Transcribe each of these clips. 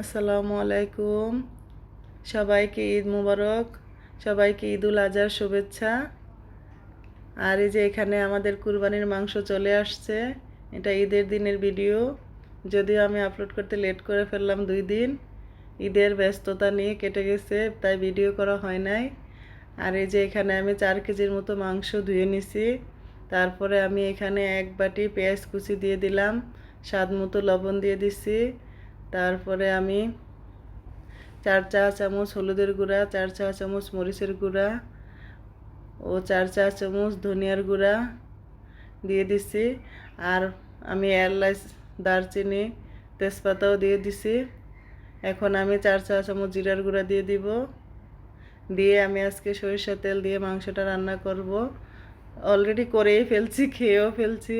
আসসালামু আলাইকুম। সবাইকে ঈদ মুবারক, সবাইকে ঈদুল আজহার শুভেচ্ছা। আর এই যে এখানে আমাদের কুরবানির মাংস চলে আসছে, এটা ঈদের দিনের ভিডিও। যদিও আমি আপলোড করতে লেট করে ফেললাম দুই দিন, ঈদের ব্যস্ততা নিয়ে কেটে গেছে, তাই ভিডিও করা হয় নাই। আর এই যে এখানে আমি চার কেজির মতো মাংস ধুয়ে নিছি। তারপরে আমি এখানে এক বাটি পেঁয়াজ কুচি দিয়ে দিলাম, স্বাদ মতো লবণ দিয়ে দিছি। তারপরে আমি চার চা চামচ হলুদের গুঁড়া, চার চা চামচ মরিচের গুঁড়া ও চার চা চামচ ধনিয়ার গুঁড়া দিয়ে দিছি। আর আমি এলাচ, দারচিনি, তেজপাতাও দিয়ে দিছি। এখন আমি চার চা চামচ জিরার গুঁড়া দিয়ে দিব। দিয়ে আমি আজকে সরিষা তেল দিয়ে মাংসটা রান্না করব। অলরেডি করেই ফেলছি, খেয়েও ফেলছি।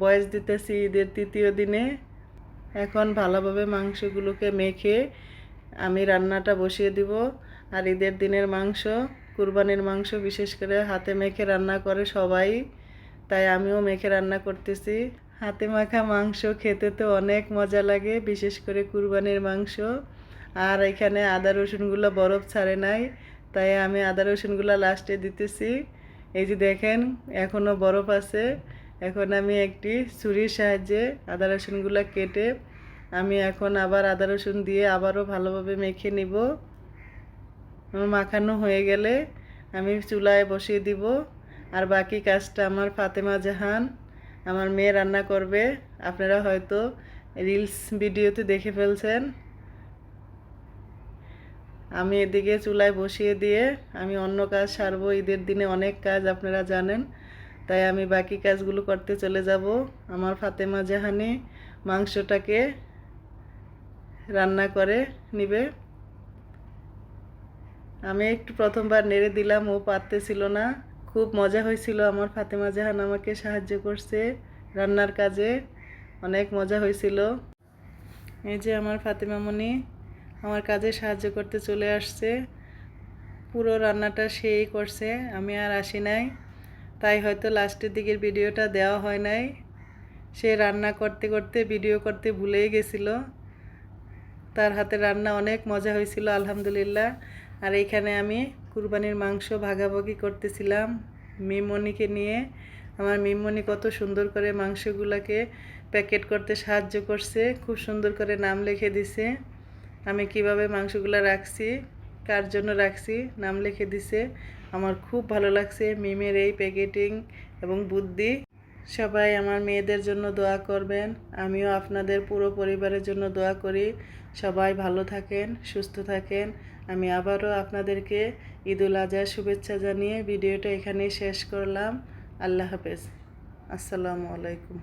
বয়স দিতেছি ঈদের তৃতীয় দিনে। এখন ভালোভাবে মাংসগুলোকে মেখে আমি রান্নাটা বসিয়ে দিব। আর ঈদের দিনের মাংস, কুরবানির মাংস বিশেষ করে হাতে মেখে রান্না করে সবাই, তাই আমিও মেখে রান্না করতেছি। হাতে মাখা মাংস খেতে তো অনেক মজা লাগে, বিশেষ করে কুরবানির মাংস। আর এখানে আদা রসুনগুলো বরফ ছাড়ে নাই, তাই আমি আদা রসুনগুলো লাস্টে দিতেছি। এই যে দেখেন এখনও বরফ আছে। এখন আমি একটি ছুরির সাহায্যে আদা রসুনগুলো কেটে আমি এখন আবার আদা রসুন দিয়ে আবারও ভালোভাবে মেখে নিব। মাখানো হয়ে গেলে আমি চুলায় বসিয়ে দিব। আর বাকি কাজটা আমার ফাতেমা জাহান, আমার মেয়ে রান্না করবে। আপনারা হয়তো রিলস ভিডিওতে দেখে ফেলছেন। আমি এদিকে চুলায় বসিয়ে দিয়ে আমি অন্য কাজ সারবো। ঈদের দিনে অনেক কাজ আপনারা জানেন। তাই আমি বাকি কাজগুলো করতে চলে যাব আমার ফাতেমা জাহানি মাংসটাকে রান্না করে নিবে। আমি একটু প্রথমবার নেড়ে দিলাম, ও পারতেছিল না। খুব মজা হয়েছিল, আমার ফাতেমা জাহান আমাকে সাহায্য করছে রান্নার কাজে। অনেক মজা হয়েছিল। এই যে আমার ফাতেমা মনি আমার কাজে সাহায্য করতে চলে আসছে। পুরো রান্নাটা সেই করছে, আমি আর আসি নাই। তাই হয়তো লাস্টের দিকের ভিডিওটা দেওয়া হয় নাই। সে রান্না করতে করতে, ভিডিও করতে ভুলেই গেছিল। তার হাতে রান্না অনেক মজা হয়েছিল, আলহামদুলিল্লাহ। আর এইখানে আমি কুরবানির মাংস ভাগাভাগি করতেছিলাম মিমনিকে নিয়ে। আমার মিমনি কত সুন্দর করে মাংসগুলোকে প্যাকেট করতে সাহায্য করছে, খুব সুন্দর করে নাম লিখে দিছে। আমি কীভাবে মাংসগুলো রাখছি? কার জন্য রাখছি? নাম লিখে দিছে। আমার খুব ভালো লাগছে মিমের এই প্যাকেটিং এবং বুদ্ধি। সবাই আমার মেয়েদের জন্য দোয়া করবেন। আমিও আপনাদের পুরো পরিবারের জন্য দোয়া করি। সবাই ভালো থাকেন, সুস্থ থাকেন। আমি আবারও আপনাদেরকে ঈদুল আজহার শুভেচ্ছা জানিয়ে ভিডিওটা এখানেই শেষ করলাম। আল্লাহ হাফেজ। আসসালামু আলাইকুম।